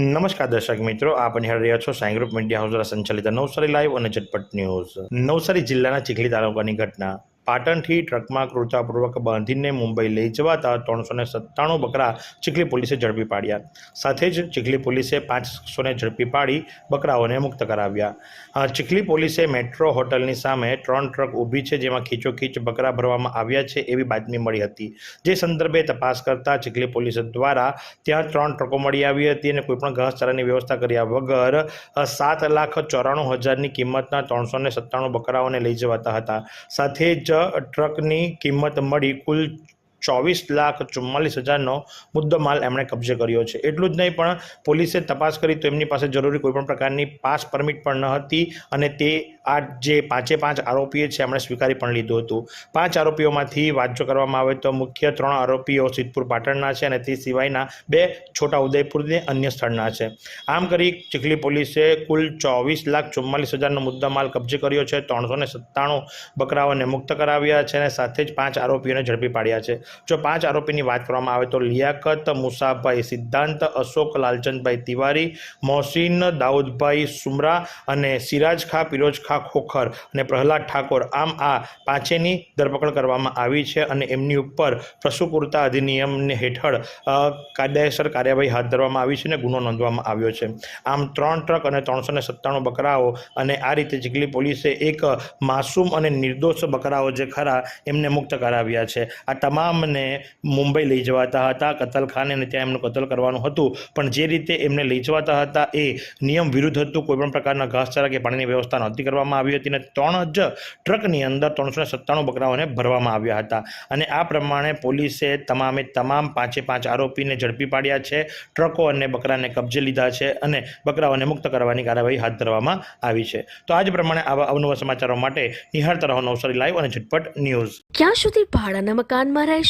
નમસ્કાર દર્શક મિત્રો, આપ નિહાળી રહ્યા છો સાંઈ ગ્રુપ મીડિયા હાઉસ દ્વારા સંચાલિત નવસારી લાઈવ અને ઝટપટ ન્યૂઝ. નવસારી જિલ્લાના ચીખલી તાલુકાની ઘટના પાટણથી ટ્રકમાં ક્રૂરતાપૂર્વક બાંધીને મુંબઈ લઈ જવાતા ત્રણસો ને સત્તાણું બકરા ચીખલી પોલીસે ઝડપી પાડ્યા. સાથે જ ચીખલી પોલીસે પાંચ શખ્સોને ઝડપી પાડી બકરાઓને મુક્ત કરાવ્યા. ચીખલી પોલીસે મેટ્રો હોટલની સામે ત્રણ ટ્રક ઊભી છે જેમાં ખીચોખીચ બકરા ભરવામાં આવ્યા છે એવી બાતમી મળી હતી. જે સંદર્ભે તપાસ કરતા ચીખલી પોલીસ દ્વારા ત્યાં ત્રણ ટ્રકો મળી આવી હતી અને કોઈપણ ઘાસચારાની વ્યવસ્થા કર્યા વગર સાત લાખ ચોરાણું હજારની કિંમતના ત્રણસો ને સત્તાણું બકરાઓને લઈ જવાતા હતા. સાથે જ ટ્રકની કિંમત મળી કુલ ચોવીસ લાખ ચુમ્માલીસ હજારનો મુદ્દો માલ એમણે કબજે કર્યો છે. એટલું જ નહીં, પણ પોલીસે તપાસ કરી તો એમની પાસે જરૂરી કોઈપણ પ્રકારની પાસ પરમિટ પણ ન હતી અને તે આ જે પાંચે પાંચ આરોપીએ છે, એમણે સ્વીકારી પણ લીધું હતું. પાંચ આરોપીઓમાંથી વાત જો કરવામાં આવે તો મુખ્ય ત્રણ આરોપીઓ સિદ્ધપુર પાટણના છે અને તે સિવાયના બે છોટા ઉદયપુરને અન્ય સ્થળના છે. આમ કરી ચીખલી પોલીસે કુલ ચોવીસ લાખ ચુમ્માલીસ હજારનો મુદ્દામાલ કબજે કર્યો છે, ત્રણસો સત્તાણું બકરાઓને મુક્ત કરાવ્યા છે અને સાથે જ પાંચ આરોપીઓને ઝડપી પાડ્યા છે. જો પાંચ આરોપીની વાત કરવામાં આવે તો લિયાકત, મુસાભાઈ સિદ્ધાંત, અશોક લાલચંદભાઈ તિવારી, મોહસિન દાઉદભાઈ સુમરા અને સિરાજ ખા પિરોજ ખા ખોખર અને પ્રહલાદ ઠાકોર. આમ આ પાંચેની ધરપકડ કરવામાં આવી છે અને એમની ઉપર પ્રસુકૂરતા અધિનિયમને હેઠળ કાયદેસર કાર્યવાહી હાથ ધરવામાં આવી છે અને ગુનો નોંધવામાં આવ્યો છે. આમ ત્રણ ટ્રક અને ત્રણસો ને સત્તાણું બકરાઓ અને આ રીતે ચીખલી પોલીસે એક માસૂમ અને નિર્દોષ બકરાઓ જે ખરા એમને મુક્ત કરાવ્યા છે. આ તમામને મુંબઈ લઈ જવાતા હતા. કતલખાને અને ત્યાં એમનું કતલ કરવાનું હતું. પણ જે રીતે એમને લઈ જવાતા હતા એ નિયમ વિરુદ્ધ હતું. કોઈપણ પ્રકારના ઘાસચારા કે પાણીની વ્યવસ્થા નહોતી કરવામાં આવી હતી અને ત્રણ જ ટ્રકની અંદર ત્રણસો સત્તાણું બકરાઓને ભરવામાં આવ્યા હતા. અને આ પ્રમાણે પોલીસે તમામે તમામ પાંચે પાંચ આરોપીને ઝડપી પાડ્યા છે. ટ્રકો અને બકરાને કબજે લીધા છે અને બકરાઓને મુક્ત કરવાની કાર્યવાહી હાથ ધરવામાં આવી છે. તો આજ પ્રમાણે આવા અવનવા સમાચારો માટે નિહાળતા રહો નવસારી લાઈવ અને ઝટપટ ન્યૂઝ. ક્યાં સુધી ભાડાના મકાનમાં રહેશો?